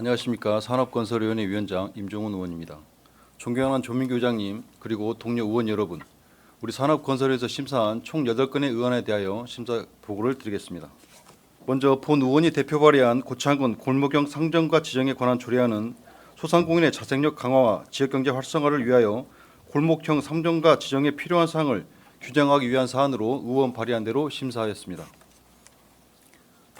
안녕하십니까 산업건설위원회 위원장 임종훈 의원입니다. 존경하는 조민규 의장님 그리고 동료 의원 여러분, 우리 산업건설에서 심사한 총 8건의 의안에 대하여 심사 보고를 드리겠습니다. 먼저 본 의원이 대표 발의한 고창군 골목형 상정과 지정에 관한 조례안은 소상공인의 자생력 강화와 지역경제 활성화를 위하여 골목형 상정과 지정에 필요한 사항을 규정하기 위한 사안으로 의원 발의한 대로 심사하였습니다.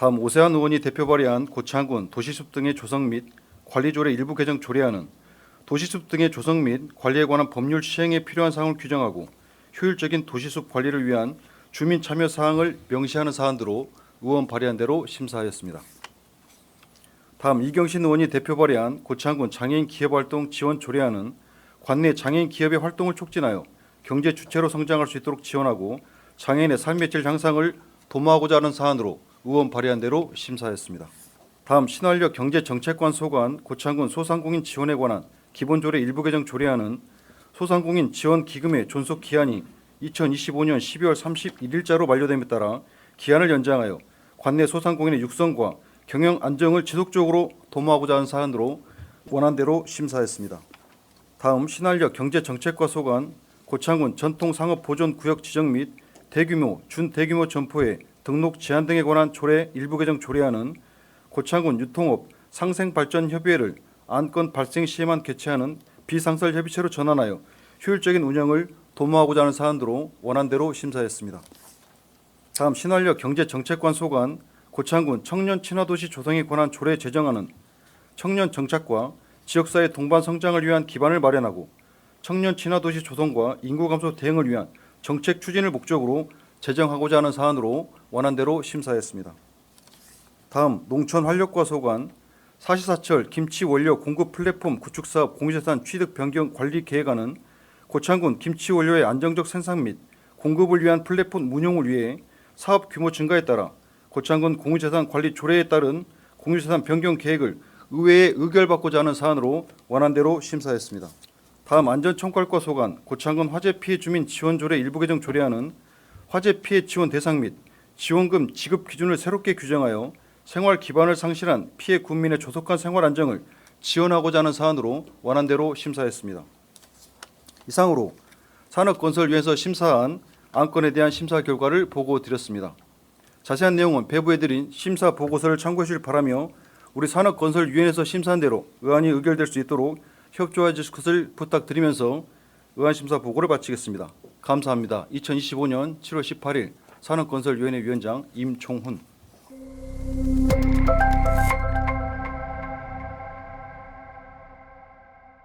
다음 오세환 의원이 대표 발의한 고창군 도시숲 등의 조성 및 관리 조례 일부 개정 조례안은 도시숲 등의 조성 및 관리에 관한 법률 시행에 필요한 사항을 규정하고 효율적인 도시숲 관리를 위한 주민 참여 사항을 명시하는 사안으로 의원 발의한 대로 심사하였습니다. 다음 이경신 의원이 대표 발의한 고창군 장애인 기업활동 지원 조례안은 관내 장애인 기업의 활동을 촉진하여 경제 주체로 성장할 수 있도록 지원하고 장애인의 삶의 질 향상을 도모하고자 하는 사안으로 의원 발의한 대로 심사했습니다. 다음 신활력 경제정책관 소관 고창군 소상공인 지원에 관한 기본조례 일부 개정 조례안은 소상공인 지원 기금의 존속 기한이 2025년 12월 31일자로 만료됨에 따라 기한을 연장하여 관내 소상공인의 육성과 경영 안정을 지속적으로 도모하고자 하는 사안으로 원안대로 심사했습니다. 다음 신활력 경제정책과 소관 고창군 전통상업보존구역 지정 및 대규모 준대규모 점포의 등록 제한 등에 관한 조례 일부 개정 조례안은 고창군 유통업 상생발전협의회를 안건 발생 시에만 개최하는 비상설 협의체로 전환하여 효율적인 운영을 도모하고자 하는 사안으로 원안대로 심사했습니다. 다음 신활력 경제정책관 소관 고창군 청년 친화도시 조성에 관한 조례 제정안은 청년 정착과 지역사회 동반 성장을 위한 기반을 마련하고 청년 친화도시 조성과 인구 감소 대응을 위한 정책 추진을 목적으로 제정하고자 하는 사안으로 원안대로 심사했습니다. 다음 농촌 활력과 소관 사시사철 김치 원료 공급 플랫폼 구축 사업 공유재산 취득 변경 관리 계획안은 고창군 김치 원료의 안정적 생산 및 공급을 위한 플랫폼 운용을 위해 사업 규모 증가에 따라 고창군 공유재산 관리 조례에 따른 공유재산 변경 계획을 의회에 의결받고자 하는 사안으로 원안대로 심사했습니다. 다음 안전총괄과 소관 고창군 화재 피해 주민 지원 조례 일부 개정 조례안은 화재 피해 지원 대상 및 지원금 지급 기준을 새롭게 규정하여 생활 기반을 상실한 피해 군민의 조속한 생활 안정을 지원하고자 하는 사안으로 원안대로 심사했습니다. 이상으로 산업건설위에서 심사한 안건에 대한 심사 결과를 보고 드렸습니다. 자세한 내용은 배부해드린 심사 보고서를 참고해 주실 바라며 우리 산업건설위원회에서 심사한 대로 의안이 의결될 수 있도록 협조해 주실 것을 부탁드리면서 의안 심사 보고를 마치겠습니다. 감사합니다. 2025년 7월 18일 산업건설위원회 위원장 임총훈.